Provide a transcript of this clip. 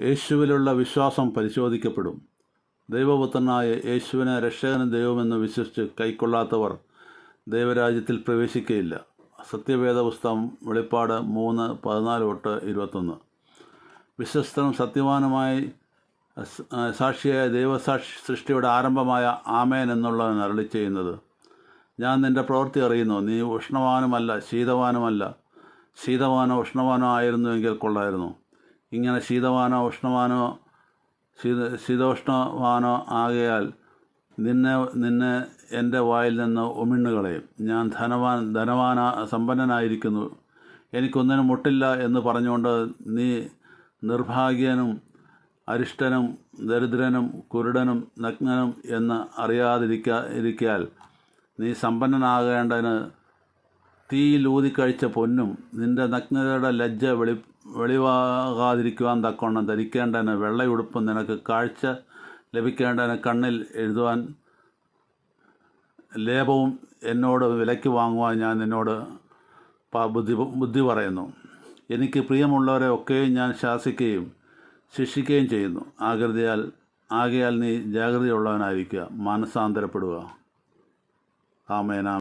യേശുവിലുള്ള വിശ്വാസം പരിശോധിക്കപ്പെടും. ദൈവപുത്രനായ യേശുവിനെ രക്ഷകനും ദൈവമെന്ന് വിശ്വസിച്ച് കൈക്കൊള്ളാത്തവർ ദൈവരാജ്യത്തിൽ പ്രവേശിക്കുകയില്ല സത്യവേദ പുസ്തകം വെളിപ്പാട് മൂന്ന് പതിനാല് തൊട്ട് ഇരുപത്തൊന്ന്. വിശ്വസ്തനും സത്യവാനുമായി സാക്ഷിയായ ദൈവസാക്ഷി സൃഷ്ടിയുടെ ആരംഭമായ ആമേൻ എന്നുള്ളവൻ അരളി ചെയ്യുന്നത്. ഞാൻ നിന്റെ പ്രവൃത്തി അറിയുന്നു. നീ ഉഷ്ണവാനുമല്ല ശീതവാനുമല്ല. ശീതവാനോ ഉഷ്ണവാനോ ആയിരുന്നുവെങ്കിൽ കൊള്ളായിരുന്നു. ഇങ്ങനെ ശീതവാനോ ഉഷ്ണവാനോ ശീത ശീതോഷ്ണവാനോ ആകയാൽ നിന്നെ നിന്നെ എന്റെ വായിൽ നിന്ന് ഉമിണ്ണുകളയും ഞാൻ ധനവാൻ ധനവാന സമ്പന്നനായിരിക്കുന്നു. എനിക്കൊന്നിനും മുട്ടില്ല എന്ന് പറഞ്ഞുകൊണ്ട് നീ നിർഭാഗ്യനും അരിഷ്ടനും ദരിദ്രനും കുരുടനും നഗ്നനും എന്ന് അറിയാതിരിക്ക ഇരിക്കാൽ നീ സമ്പന്നനാകേണ്ടതിന് തീയിൽ ഊതിക്കഴിച്ച പൊന്നും നിന്റെ നഗ്നതയുടെ ലജ്ജ വെളി വെളിവാകാതിരിക്കുവാൻ തക്കവണ്ണം ധരിക്കേണ്ടതിന് വെള്ളയുടുപ്പും നിനക്ക് കാഴ്ച ലഭിക്കേണ്ടതിന് കണ്ണിൽ എഴുതുവാൻ ലേപവും എന്നോട് വിലയ്ക്ക് വാങ്ങുവാൻ ഞാൻ നിന്നോട് ബുദ്ധി ബുദ്ധി പറയുന്നു. എനിക്ക് പ്രിയമുള്ളവരെ ഒക്കെയും ഞാൻ ശാസിക്കുകയും ശിക്ഷിക്കുകയും ചെയ്യുന്നു. ആകൃതിയാൽ ആകയാൽ നീ ജാഗ്രതയുള്ളവനായിരിക്കുക. മാനസാന്തരപ്പെടുക. ആമേനാ